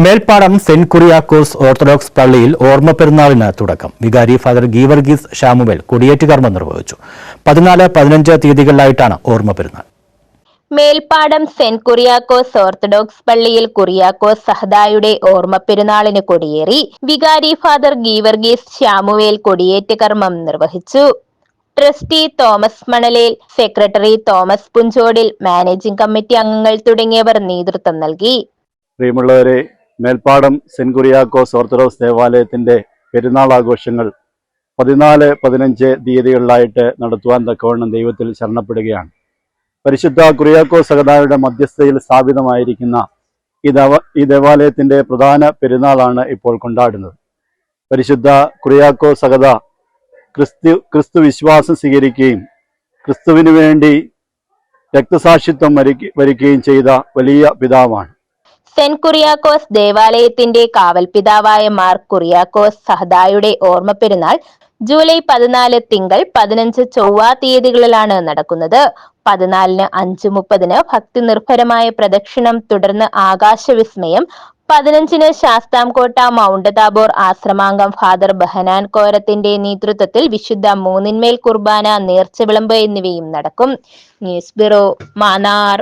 Melpadam saint Kuriakose orthodox പള്ളിയിൽ ഓർമ്മ പെരുന്നാളിന് തുടക്കം. വികാരി ഫാദർ ഗീവർഗീസ് ഷാമുവേൽ കൊടിയേറ്റ് കർമ്മം നിർവഹിച്ചു. പതിനാല് പതിനഞ്ച് തീയതികളിലായിട്ടാണ് ഓർമ്മ പെരുന്നാൾ. മേൽപ്പാടം സെന്റ് കുറിയാക്കോസ് ഓർത്തഡോക്സ് പള്ളിയിൽ കുറിയാക്കോസ് സഹദായുടെ ഓർമ്മ പെരുന്നാളിന് കൊടിയേറി വികാരി ഫാദർ ഗീവർഗീസ് ഷാമുവേൽ കൊടിയേറ്റ് കർമ്മം നിർവഹിച്ചു. Trustee Thomas Manalel secretary Thomas Punchodil managing committee അംഗങ്ങൾ തുടങ്ങിയവർ നേതൃത്വം നൽകി. പ്രിയമുള്ളവരെ മേൽപ്പാടം സെന്റ് കുറിയാക്കോസ് ഓർത്തഡോക്സ് ദേവാലയത്തിന്റെ പെരുന്നാൾ ആഘോഷങ്ങൾ പതിനാല് പതിനഞ്ച് തീയതികളിലായിട്ട് നടത്തുവാൻ തക്കവണ്ണം ദൈവത്തിൽ ശരണപ്പെടുകയാണ്. പരിശുദ്ധ കുറിയാക്കോസ് സഹതായുടെ മധ്യസ്ഥയിൽ സ്ഥാപിതമായിരിക്കുന്ന ഈ ദേവ പ്രധാന പെരുന്നാളാണ് ഇപ്പോൾ കൊണ്ടാടുന്നത്. പരിശുദ്ധ കുറിയാക്കോ സഹത ക്രിസ്തു ക്രിസ്തു വിശ്വാസം സ്വീകരിക്കുകയും ക്രിസ്തുവിനു വേണ്ടി രക്തസാക്ഷിത്വം വരിക്ക വരിക്കുകയും ചെയ്ത വലിയ പിതാവാണ്. സെന്റ് കുറിയാക്കോസ് ദേവാലയത്തിന്റെ കാവൽ പിതാവായ മാർ കുറിയാക്കോസ് സഹദായുടെ ഓർമ്മ പെരുന്നാൾ ജൂലൈ പതിനാല് തിങ്കൾ പതിനഞ്ച് ചൊവ്വ തീയതികളിലാണ് നടക്കുന്നത്. പതിനാലിന് അഞ്ച് മുപ്പതിന് ഭക്തി നിർഭരമായ പ്രദക്ഷിണം തുടർന്ന് ആകാശവിസ്മയം. പതിനഞ്ചിന് ശാസ്താംകോട്ട മൗണ്ട് താബോർ ആശ്രമാംഗം ഫാദർ ബഹനാൻ കോരത്തിന്റെ നേതൃത്വത്തിൽ വിശുദ്ധ മൂന്നിന്മേൽ കുർബാന നേർച്ച വിളമ്പ് എന്നിവയും നടക്കും. News bureau Mannar.